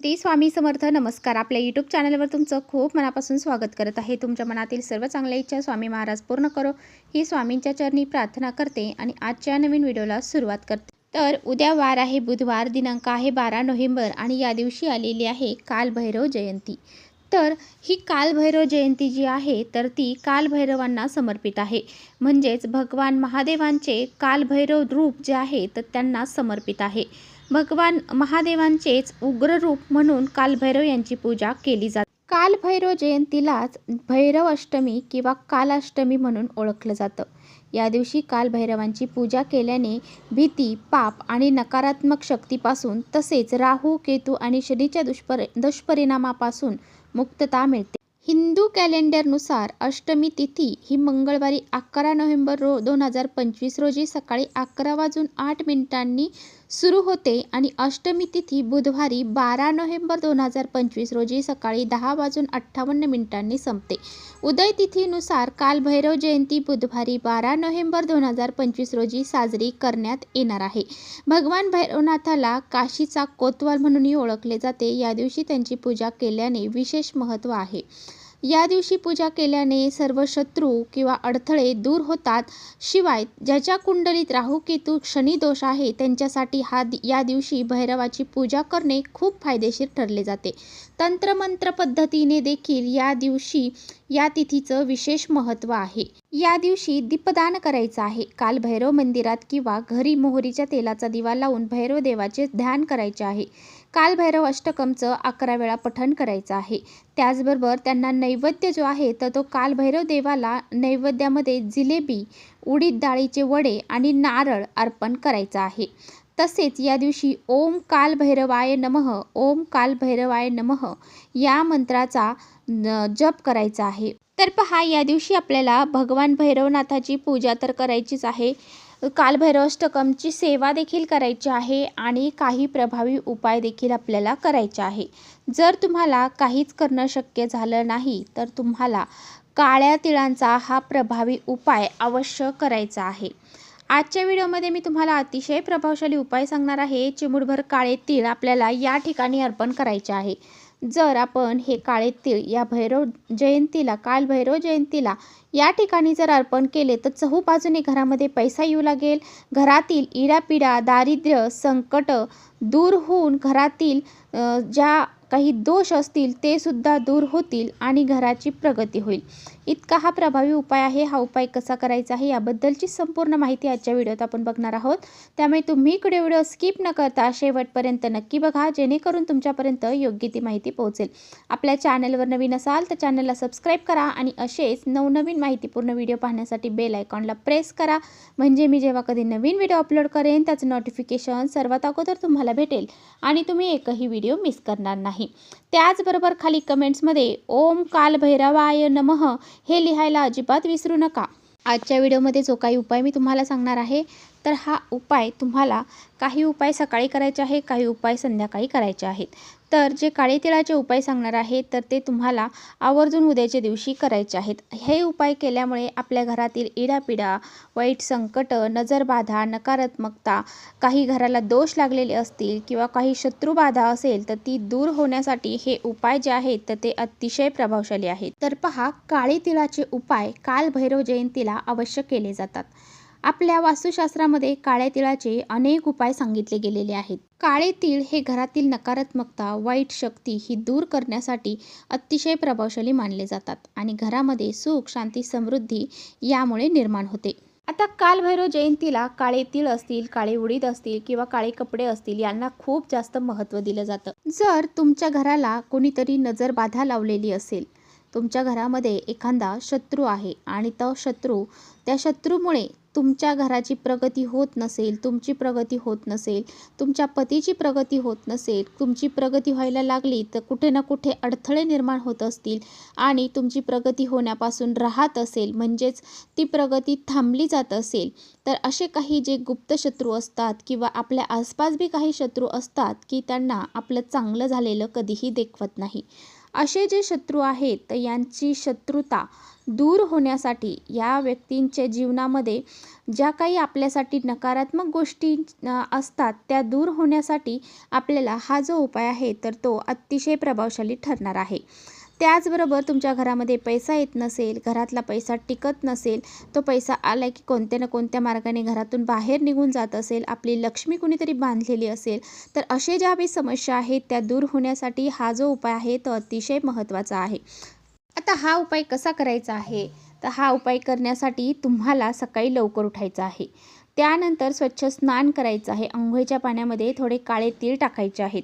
श्री स्वामी समर्थ नमस्कार. आपल्या यूट्यूब चॅनलवर तुमचं खूप मनापासून स्वागत करत आहे. तुमच्या मनातील सर्व चांगल्या इच्छा स्वामी महाराज पूर्ण करो. ही स्वामींच्या चरणी प्रार्थना करते आणि आजच्या नवीन व्हिडिओला सुरुवात करते. तर उद्या वार आहे बुधवार दिनांक आहे बारा नोव्हेंबर आणि या दिवशी आलेली आहे कालभैरव जयंती. तर ही कालभैरव जयंती जी आहे तर ती कालभैरवांना समर्पित आहे. म्हणजेच भगवान महादेवांचे कालभैरव रूप जे आहे तर त्यांना समर्पित आहे. भगवान महादेवांचेच उग्र रूप म्हणून कालभैरव यांची पूजा केली जाते. कालभैरव जयंतीलाच भैरव अष्टमी किंवा कालाष्टमी म्हणून ओळखलं जातं. या दिवशी कालभैरवांची पूजा केल्याने भीती पाप आणि नकारात्मक शक्तीपासून तसेच राहू केतू आणि शनीच्या दुष्परि दुष्परिणामापासून मुक्तता मिळते. हिंदू कॅलेंडरनुसार अष्टमी तिथी ही मंगळवारी अकरा नोव्हेंबर रो दोन हजार पंचवीस रोजी सकाळी अकरा वाजून आठ मिनिटांनी सुरू होते आणि अष्टमी तिथी बुधवारी बारा नोव्हेंबर दोन हजार पंचवीस रोजी सकाळी दहा वाजून अठ्ठावन्न मिनिटांनी संपते. उदय तिथीनुसार कालभैरव जयंती बुधवारी बारा नोव्हेंबर दोन हजार पंचवीस रोजी साजरी करण्यात येणार आहे. भगवान भैरवनाथाला काशीचा कोतवाल म्हणूनही ओळखले जाते. या दिवशी त्यांची पूजा केल्याने विशेष महत्त्व आहे. या दिवशी पूजा केल्याने सर्व शत्रू किंवा अडथळे दूर होतात. शिवाय ज्याच्या कुंडलीत राहू केतू शनी दोष आहे त्यांच्यासाठी हा या दिवशी भैरवाची पूजा करणे खूप फायदेशीर ठरले जाते. तंत्रमंत्र पद्धतीने देखील या दिवशी या तिथीचं विशेष महत्त्व आहे. या दिवशी दीपदान करायचं आहे. काल भैरव मंदिरात किंवा घरी मोहरीच्या तेलाचा दिवा लावून भैरव देवाचे ध्यान करायचे आहे. कालभैरव अष्टकमचं अकरा वेळा पठण करायचं आहे. त्याचबरोबर त्यांना नैवेद्य जो आहे तर तो कालभैरव देवाला नैवेद्यामध्ये जिलेबी उडीद डाळीचे वडे आणि नारळ अर्पण करायचं आहे. तसेच या दिवशी ओम कालभैरवाय नमः ओम कालभैरवाय नमः या मंत्राचा जप करायचा आहे. तर पहा या दिवशी आपल्याला भगवान भैरवनाथाची पूजा तर करायचीच आहे. कालभैरवष्टकमची सेवा देखील करायची आहे आणि काही प्रभावी उपाय देखील आपल्याला करायचे आहे. जर तुम्हाला काहीच करणं शक्य झालं नाही तर तुम्हाला काळ्या तिळांचा हा प्रभावी उपाय अवश्य करायचा आहे. आजच्या व्हिडिओमध्ये मी तुम्हाला अतिशय प्रभावशाली उपाय सांगणार आहे. चिमुडभर काळे तीळ आपल्याला या ठिकाणी अर्पण करायचे आहे. जर आपण हे काळे तीळ या भैरव जयंतीला काल भैरव जयंतीला या ठिकाणी जर अर्पण केले तर चहूबाजूने घरामध्ये पैसा येऊ लागेल. घरातील इडापिडा दारिद्र्य संकट दूर होऊन घरातील ज्या काही दोष असतील ते सुद्धा दूर होतील आणि घराची प्रगती होईल. इतका हा प्रभावी उपाय आहे. हा उपाय कसा करायचा आहे याबद्दलची संपूर्ण माहिती आजच्या व्हिडिओत आपण बघणार आहोत. त्यामुळे तुम्ही इकडे व्हिडिओ स्किप न करता शेवटपर्यंत नक्की बघा जेणेकरून तुमच्यापर्यंत योग्य ती माहिती पोहोचेल. आपल्या चॅनलवर नवीन असाल तर चॅनलला सबस्क्राईब करा आणि असेच नवनवीन माहितीपूर्ण व्हिडिओ पाहण्यासाठी बेल आयकॉनला प्रेस करा. म्हणजे मी जेव्हा कधी नवीन व्हिडिओ अपलोड करेन त्याचं नोटिफिकेशन सर्वात अगोदर तुम्हाला भेटेल आणि तुम्ही एकही व्हिडिओ मिस करणार नाही. त्याचबरोबर खाली कमेंट्समध्ये ओम काल भैरवाय नमः हे लिहायला अजिबात विसरू नका. आजच्या व्हिडिओमध्ये जो काही उपाय मी तुम्हाला सांगणार आहे तर हा उपाय तुम्हाला काही उपाय सकाळी करायचे आहे काही उपाय संध्याकाळी करायचे आहेत. तर जे काळे तिळाचे उपाय सांगणार आहे तर ते तुम्हाला आवर्जून उद्याच्या दिवशी करायचे आहेत. हे उपाय केल्यामुळे आपल्या घरातील इडापिडा वाईट संकट नजरबाधा नकारात्मकता काही घराला दोष लागलेले असतील किंवा काही शत्रुबाधा असेल तर ती दूर होण्यासाठी हे उपाय जे आहेत तर ते अतिशय प्रभावशाली आहेत. तर पहा काळे तिळाचे उपाय काल भैरव जयंतीला अवश्य केले जातात. आपल्या वास्तुशास्त्रामध्ये काळ्या तिळाचे अनेक उपाय सांगितले गेलेले आहेत. काळे तीळ हे घरातील नकारात्मकता वाईट शक्ती ही दूर करण्यासाठी अतिशय प्रभावशाली मानले जातात आणि घरामध्ये सुख शांती समृद्धी यामुळे निर्माण होते. आता कालभैरव जयंतीला काळे तीळ असतील काळे उडीद असतील किंवा काळे कपडे असतील यांना खूप जास्त महत्त्व दिलं जातं. जर तुमच्या घराला कोणीतरी नजर बाधा लावलेली असेल तुमच्या घरामध्ये एखादा शत्रू आहे आणि तो शत्रू त्या शत्रूमुळे तुमच्या घराची प्रगती होत नसेल तुमची प्रगती होत नसेल तुमच्या पतीची प्रगती होत नसेल तुमची प्रगती व्हायला लागली तर कुठे ना कुठे अडथळे निर्माण होत असतील आणि तुमची प्रगती होण्यापासून राहत असेल म्हणजेच ती प्रगती थांबली जात असेल. तर असे काही जे गुप्त शत्रू असतात किंवा आपल्या आसपास बी काही शत्रू असतात की त्यांना आपलं चांगलं झालेलं कधीही देखवत नाही. असे जे शत्रू आहेत तर यांची शत्रुता दूर होण्यासाठी या व्यक्तींच्या जीवनामध्ये ज्या काही आपल्यासाठी नकारात्मक गोष्टी असतात त्या दूर होण्यासाठी आपल्याला हा जो उपाय आहे तर तो अतिशय प्रभावशाली ठरणार आहे. त्याचबरोबर तुमच्या घरामध्ये पैसा येत नसेल घरातला पैसा टिकत नसेल तो पैसा आला की कोणत्या ना कोणत्या मार्गाने घरातून बाहेर निघून जात असेल आपली लक्ष्मी कुणीतरी बांधलेली असेल तर असे ज्या काही समस्या आहेत त्या दूर होण्यासाठी हा जो उपाय आहे तो अतिशय महत्त्वाचा आहे. आता हा उपाय कसा करायचा आहे? तर हा उपाय करण्यासाठी तुम्हाला सकाळी लवकर उठायचं आहे. त्यानंतर स्वच्छ स्नान करायचं आहे. आंघोळीच्या पाण्यामध्ये थोडे काळे तीळ टाकायचे आहेत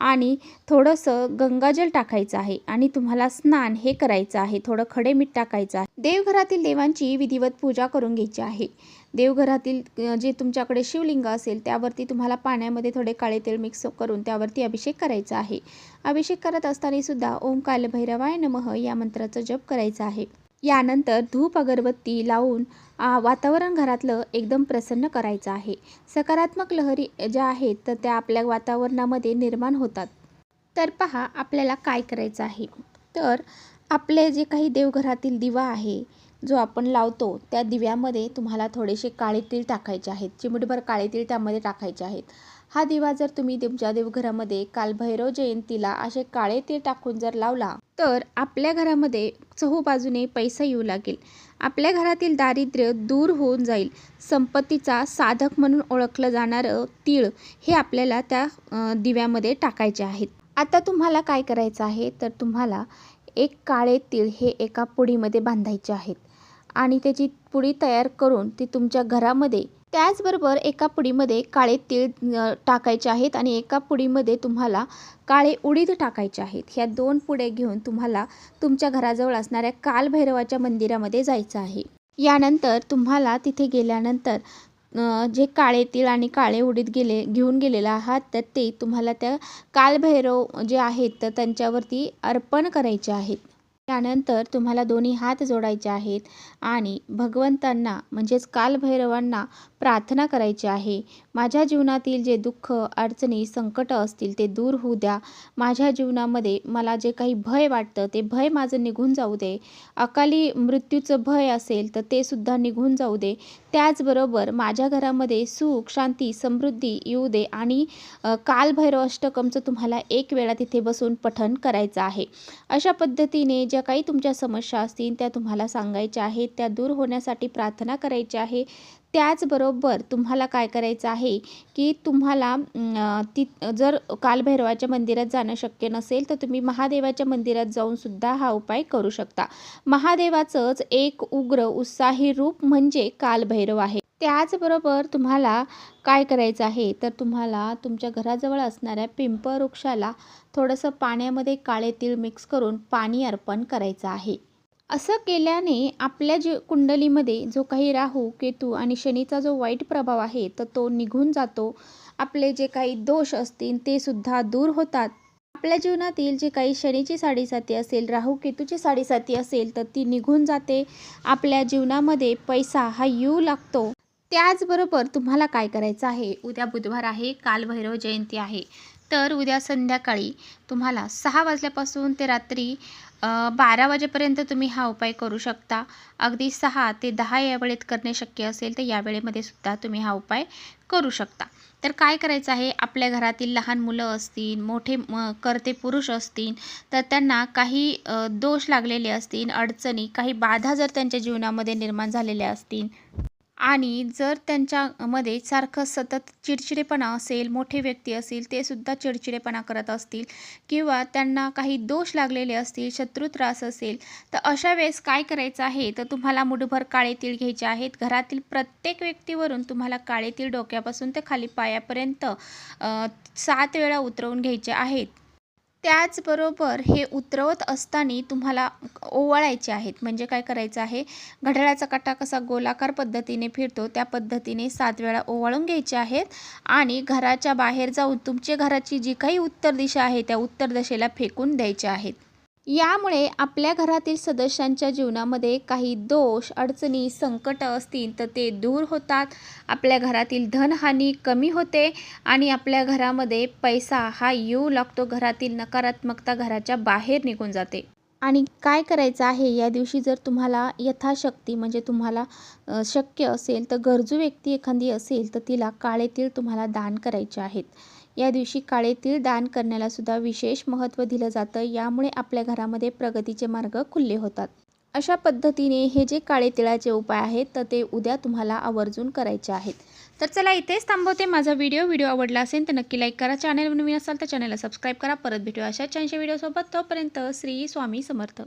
आणि थोडंसं गंगाजल टाकायचं आहे आणि तुम्हाला स्नान हे करायचं आहे. थोडं खडे मीठ टाकायचं आहे. देवघरातील देवांची विधिवत पूजा करून घ्यायची आहे. देवघरातील जे तुमच्याकडे शिवलिंग असेल त्यावरती तुम्हाला पाण्यामध्ये थोडे काळे तेल मिक्स करून त्यावरती अभिषेक करायचा आहे. अभिषेक करत असताना सुद्धा ओम कालभैरवाय नमः या मंत्राचा जप करायचा आहे. यानंतर धूप अगरबत्ती लावून आ, वातावरण घरातलं एकदम प्रसन्न करायचं आहे. सकारात्मक लहरी ज्या आहेत तर त्या आपल्या वातावरणामध्ये निर्माण होतात. तर पहा आपल्याला काय करायचं आहे? तर आपले जे काही देवघरातील दिवा आहे जो आपण लावतो त्या दिव्यामध्ये तुम्हाला थोडेसे काळे तीळ टाकायचे आहेत. चिमटभर काळे तीळ त्यामध्ये टाकायचे आहेत. हा दिवा जर तुम्ही तुमच्या देवघरामध्ये कालभैरव जयंतीला असे काळे तीळ टाकून जर लावला तर आपल्या घरामध्ये चहूबाजूने पैसा येऊ लागेल. आपल्या घरातील दारिद्र्य दूर होऊन जाईल. संपत्तीचा साधक म्हणून ओळखलं जाणारं तीळ हे आपल्याला त्या दिव्यामध्ये टाकायचे आहेत. आता तुम्हाला काय करायचं आहे? तर तुम्हाला एक काळे तीळ हे एका पुडीमध्ये बांधायचे आहेत. आणि त्याची पुडी तयार करून ती तुमच्या घरामध्ये त्याचबरोबर एका पुडीमध्ये काळे तीळ टाकायचे आहेत आणि एका पुडीमध्ये तुम्हाला काळे उडीद टाकायचे आहेत. ह्या दोन पुड्या घेऊन तुम्हाला तुमच्या घराजवळ असणाऱ्या कालभैरवाच्या मंदिरामध्ये जायचं आहे. यानंतर तुम्हाला तिथे गेल्यानंतर जे काळे तीळ आणि काळे उडीद गेले घेऊन गेलेला आहात तर ते तुम्हाला त्या कालभैरव जे आहेत तर त्यांच्यावरती अर्पण करायचे आहेत. त्यानंतर तुम्हाला दोन्ही हात जोडायचे आहेत आणि भगवंतांना म्हणजेच कालभैरवांना प्रार्थना करायची आहे. माझ्या जीवनातील जे दुःख अडचणी संकट असतील ते दूर होऊ द्या. माझ्या जीवनामध्ये मला जे काही भय वाटतं ते भय माझं निघून जाऊ दे. अकाली मृत्यूचं भय असेल तर ते सुद्धा निघून जाऊ दे. त्याचबरोबर माझ्या घरामध्ये सुख शांती समृद्धी येऊ दे आणि कालभैरव अष्टकमचं तुम्हाला एक वेळा तिथे बसून पठण करायचं आहे. अशा पद्धतीने ज्या काही तुमच्या समस्या असतील त्या तुम्हाला सांगायच्या आहेत त्या दूर होण्यासाठी प्रार्थना करायची आहे. त्याचबरोबर तुम्हाला काय करायचं आहे की तुम्हाला ती जर कालभैरवाच्या मंदिरात जाणं शक्य नसेल तर तुम्ही महादेवाच्या मंदिरात जाऊन सुद्धा हा उपाय करू शकता. महादेवाचंच एक उग्र उत्साही रूप म्हणजे कालभैरव आहे. त्याचबरोबर तुम्हाला काय करायचं आहे? तर तुम्हाला तुमच्या घराजवळ असणाऱ्या पिंपळ वृक्षाला थोडंसं पाण्यामध्ये काळे तीळ मिक्स करून पाणी अर्पण करायचं आहे. असं केल्याने आपल्या जे कुंडलीमध्ये जो काही राहू केतू आणि शनीचा जो वाईट प्रभाव आहे तर तो निघून जातो. आपले जे काही दोष असतील ते सुद्धा दूर होतात. आपल्या जीवनातील जे काही शनीची साडेसाती असेल राहू केतूची साडेसाती असेल तर ती निघून जाते. आपल्या जीवनामध्ये पैसा हा येऊ लागतो. त्याचबरोबर तुम्हाला काय करायचं आहे? उद्या बुधवार आहे कालभैरव जयंती आहे. तर उद्या संध्याकाळी तुम्हाला सहा वाजल्यापासून ते रात्री बारा वाजेपर्यंत तुम्ही हा उपाय करू शकता. अगदी सहा ते दहा या वेळेत करणे शक्य असेल तर या वेळेमध्ये सुद्धा तुम्ही हा उपाय करू शकता. तर काय करायचं आहे? आपल्या घरातील लहान मुलं असतील मोठे म करते पुरुष असतील तर त्यांना काही दोष लागलेले असतील अडचणी काही बाधा जर त्यांच्या जीवनामध्ये निर्माण झालेल्या असतील. आणि जर त्यांच्यामध्ये सारखं सतत चिडचिडेपणा असेल मोठे व्यक्ती असतील ते सुद्धा चिडचिडेपणा करत असतील किंवा त्यांना काही दोष लागलेले असतील शत्रू त्रास असेल तर अशा वेळेस काय करायचं आहे? तर तुम्हाला मुठभर काळे तीळ घ्यायचे आहेत. घरातील प्रत्येक व्यक्तीवरून तुम्हाला काळे तीळ डोक्यापासून ते खाली पायापर्यंत सात वेळा उतरवून घ्यायचे आहेत. त्याचबरोबर हे उतरवत असताना तुम्हाला ओवाळायचे आहेत. म्हणजे काय करायचं आहे? घड्याळाचा काटा कसा गोलाकार पद्धतीने फिरतो त्या पद्धतीने सात वेळा ओवाळून घ्यायचे आहेत. आणि घराच्या बाहेर जाऊन तुमचे घराची जी काही उत्तर दिशा आहे त्या उत्तर दिशेला फेकून द्यायच्या आहेत. यामुळे आपल्या घरातील सदस्यांच्या जीवनामध्ये काही दोष अडचणी संकट असतील तर ते दूर होतात. आपल्या घरातील धनहानी कमी होते आणि आपल्या घरामध्ये पैसा हा येऊ लागतो. घरातील नकारात्मकता घराच्या बाहेर निघून जाते. आणि काय करायचं आहे? या दिवशी जर तुम्हाला यथाशक्ती म्हणजे तुम्हाला शक्य असेल तर गरजू व्यक्ती एखादी असेल तर तिला काळेतील तुम्हाला दान करायचे आहेत. या दिवशी काळे तीळ दान करण्याला सुद्धा विशेष महत्त्व दिलं जातं. यामुळे आपल्या घरामध्ये प्रगतीचे मार्ग खुल्ले होतात. अशा पद्धतीने हे जे काळे तिळाचे उपाय आहेत तर ते उद्या तुम्हाला आवर्जून करायचे आहेत. तर चला इथेच थांबवते माझा व्हिडिओ. व्हिडिओ आवडला असेल तर नक्की लाईक करा. चॅनल नवीन असाल तर चॅनलला सबस्क्राईब करा. परत भेटूया अशा छानशा व्हिडिओसोबत. तोपर्यंत श्री स्वामी समर्थ.